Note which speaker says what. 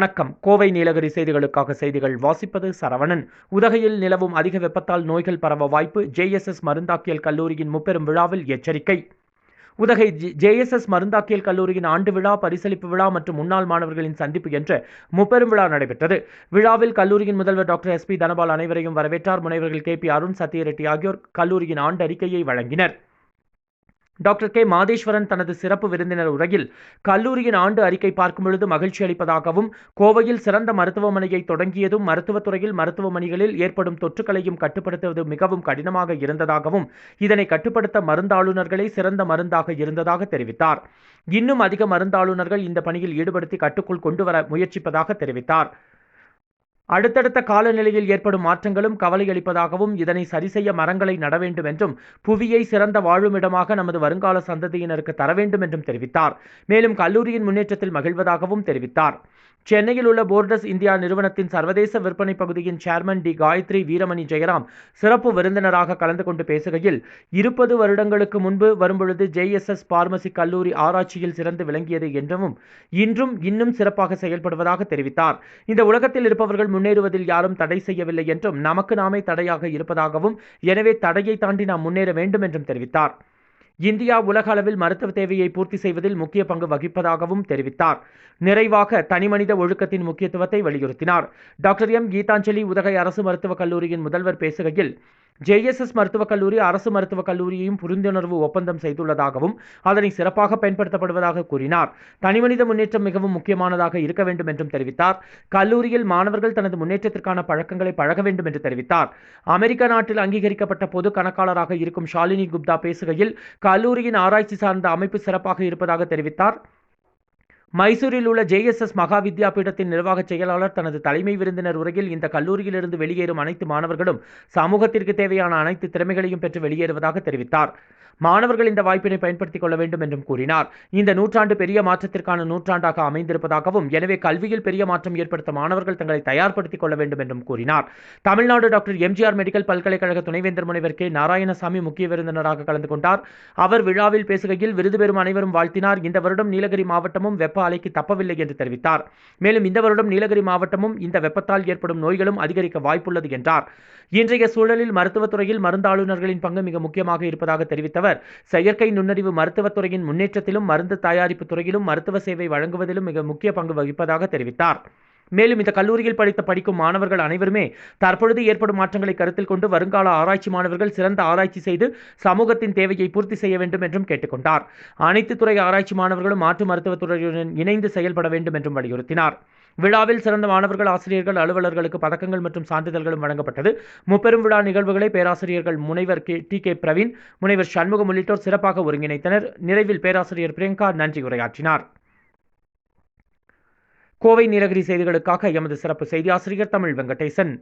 Speaker 1: வணக்கம். கோவை நீலகிரி செய்திகளுக்காக செய்திகள் வாசிப்பது சரவணன். உதகையில் நிலவும் அதிக வெப்பத்தால் நோய்கள் பரவ வாய்ப்பு ஜேஎஸ்எஸ் மருந்தாக்கியல் கல்லூரியின் முப்பெரும் விழாவில் எச்சரிக்கை. உதகை ஜேஎஸ்எஸ் மருந்தாக்கியல் கல்லூரியின் ஆண்டு விழா பரிசளிப்பு விழா மற்றும் முன்னாள் மாணவர்களின் சந்திப்பு என்ற முப்பெரும் விழா நடைபெற்றது. விழாவில் கல்லூரியின் முதல்வர் டாக்டர் எஸ் பி தனபால் அனைவரையும் வரவேற்றார். முனைவர்கள் கே பி அருண் சத்யரெட்டி ஆகியோர் கல்லூரியின் ஆண்டு அறிக்கையை வழங்கினர். Doctor K. மாதேஸ்வரன் தனது சிறப்பு விருந்தினர் உரையில் கல்லூரியின் ஆண்டு அறிக்கை பார்க்கும் பொழுது மகிழ்ச்சி அளிப்பதாகவும் கோவையில் சிறந்த மருத்துவமனையை தொடங்கியதும் மருத்துவத்துறையில் மருத்துவமனைகளில் ஏற்படும் தொற்றுக்களையும் கட்டுப்படுத்துவது மிகவும் கடினமாக இருந்ததாகவும் இதனை கட்டுப்படுத்த மருந்தாளுநர்களே சிறந்த மருந்தாக இருந்ததாக தெரிவித்தார். இன்னும் அதிக மருந்தாளுநர்கள் இந்த பணியில் ஈடுபடுத்தி கட்டுக்குள் கொண்டுவர முயற்சிப்பதாக தெரிவித்தார். அடுத்தடுத்த காலநிலையில் ஏற்படும் மாற்றங்களும் கவலை அளிப்பதாகவும் இதனை சரிசெய்ய மரங்களை நட வேண்டும் என்றும் புவியை சிறந்த வாழுமிடமாக நமது வருங்கால சந்ததியினருக்கு தர வேண்டும் என்றும் தெரிவித்தார். மேலும் கல்லூரியின் முன்னேற்றத்தில் மகிழ்வதாகவும் தெரிவித்தார். சென்னையில் உள்ள போர்டஸ் இந்தியா நிறுவனத்தின் சர்வதேச விற்பனை பகுதியின் சேர்மன் டி காயத்ரி வீரமணி ஜெயராம் சிறப்பு விருந்தினராக கலந்து கொண்டு பேசுகையில் இருபது வருடங்களுக்கு முன்பு வரும்பொழுது ஜேஎஸ்எஸ் பார்மசி கல்லூரி ஆராய்ச்சியில் சிறந்து விளங்கியது என்றும் இன்றும் இன்னும் சிறப்பாக செயல்படுவதாக தெரிவித்தார். இந்த உலகத்தில் இருப்பவர்கள் முன்னேறுவதில் யாரும் தடை செய்யவில்லை என்றும் நமக்கு நாமே தடையாக இருப்பதாகவும் எனவே தடையை தாண்டி நாம் முன்னேற வேண்டும் என்றும் தெரிவித்தார். இந்தியா உலக அளவில் மருத்துவ தேவையை பூர்த்தி செய்வதில் முக்கிய பங்கு வகிப்பதாகவும் தெரிவித்தார். நிறைவாக தனிமனித ஒழுக்கத்தின் முக்கியத்துவத்தை வலியுறுத்தினார். டாக்டர் எம் கீதாஞ்சலி உதகை அரசு மருத்துவக் கல்லூரியின் முதல்வர் பேசுகையில் ஜேஎஸ்எஸ் மருத்துவக் கல்லூரி அரசு மருத்துவக் கல்லூரியையும் புரிந்துணர்வு ஒப்பந்தம் செய்துள்ளதாகவும் அதனை சிறப்பாக பயன்படுத்தப்படுவதாக கூறினார். தனிமனித முன்னேற்றம் மிகவும் முக்கியமானதாக இருக்க வேண்டும் என்றும் தெரிவித்தார். கல்லூரியில் மாணவர்கள் தனது முன்னேற்றத்திற்கான பழக்கங்களை பழக வேண்டும் என்று தெரிவித்தார். அமெரிக்க நாட்டில் அங்கீகரிக்கப்பட்ட பொது கணக்காளராக இருக்கும் ஷாலினி குப்தா பேசுகையில் கல்லூரியின் ஆராய்ச்சி சார்ந்த அமைப்பு சிறப்பாக இருப்பதாக தெரிவித்தார். மைசூரில் உள்ள ஜேஎஸ்எஸ் மகா வித்யாபீடத்தின் நிர்வாக செயலாளர் தனது தலைமை விருந்தினர் உரையில் இந்த கல்லூரியிலிருந்து வெளியேறும் அனைத்து மாணவர்களும் சமூகத்திற்கு தேவையான அனைத்து திறமைகளையும் பெற்று வெளியேறுவதாக தெரிவித்தார். மாணவர்கள் இந்த வாய்ப்பினை பயன்படுத்திக் கொள்ள வேண்டும் என்றும் கூறினார். இந்த நூற்றாண்டு பெரிய மாற்றத்திற்கான நூற்றாண்டாக அமைந்திருப்பதாகவும் எனவே கல்வியில் பெரிய மாற்றம் ஏற்படுத்த மாணவர்கள் தங்களை தயார்படுத்திக் கொள்ள வேண்டும் என்றும் கூறினார். தமிழ்நாடு டாக்டர் எம்ஜிஆர் மெடிக்கல் பல்கலைக்கழக துணைவேந்தர் முனைவர் கே. நாராயணசாமி முக்கிய விருந்தினராக கலந்து கொண்டார். அவர் விழாவில் பேசுகையில் விருது பெறும் அனைவரும் வாழ்த்தினார். இந்த வருடம் நீலகிரி மாவட்டமும் வெப்ப அலைக்கு தப்பவில்லை என்று தெரிவித்தார். மேலும் இந்த வருடம் நீலகிரி மாவட்டமும் இந்த வெப்பத்தால் ஏற்படும் நோய்களும் அதிகரிக்க வாய்ப்புள்ளது என்றார். இன்றைய சூழலில் மருத்துவத்துறையில் மருந்தாளுநர்களின் பங்கு மிக முக்கியமாக இருப்பதாக தெரிவித்தவர் செயற்கை நுண்ணறிவு மருத்துவத்துறையின் முன்னேற்றத்திலும் மருந்து தயாரிப்பு துறையிலும் மருத்துவ சேவை வழங்குவதிலும் மிக முக்கிய பங்கு வகிப்பதாக தெரிவித்தார். மேலும் இந்த கல்லூரியில் படித்த படிக்கும் மாணவர்கள் அனைவருமே தற்பொழுது ஏற்படும் மாற்றங்களை கருத்தில் கொண்டு வருங்கால ஆராய்ச்சி மாணவர்கள் சிறந்த ஆராய்ச்சி செய்து சமூகத்தின் தேவையை பூர்த்தி செய்ய வேண்டும் என்றும் கேட்டுக்கொண்டார். அனைத்து துறை ஆராய்ச்சி மாணவர்களும் மாற்று மருத்துவத்துறையுடன் இணைந்து செயல்பட வேண்டும் என்றும் வலியுறுத்தினார். விழாவில் சிறந்த மாணவர்கள் ஆசிரியர்கள் அலுவலர்களுக்கு பதக்கங்கள் மற்றும் சான்றிதழ்களும் வழங்கப்பட்டது. முப்பெரும் விழா நிகழ்வுகளை பேராசிரியர்கள் முனைவர் கே டி கே பிரவீன் முனைவர் சண்முகம் உள்ளிட்டோர் சிறப்பாக ஒருங்கிணைத்தனர். நிறைவில் பேராசிரியர் பிரியங்கா நன்றி உரையாற்றினார். கோவை நீலகிரி செய்திகளுக்காக எமது சிறப்பு செய்தி ஆசிரியர் தமிழ் வெங்கடேசன்.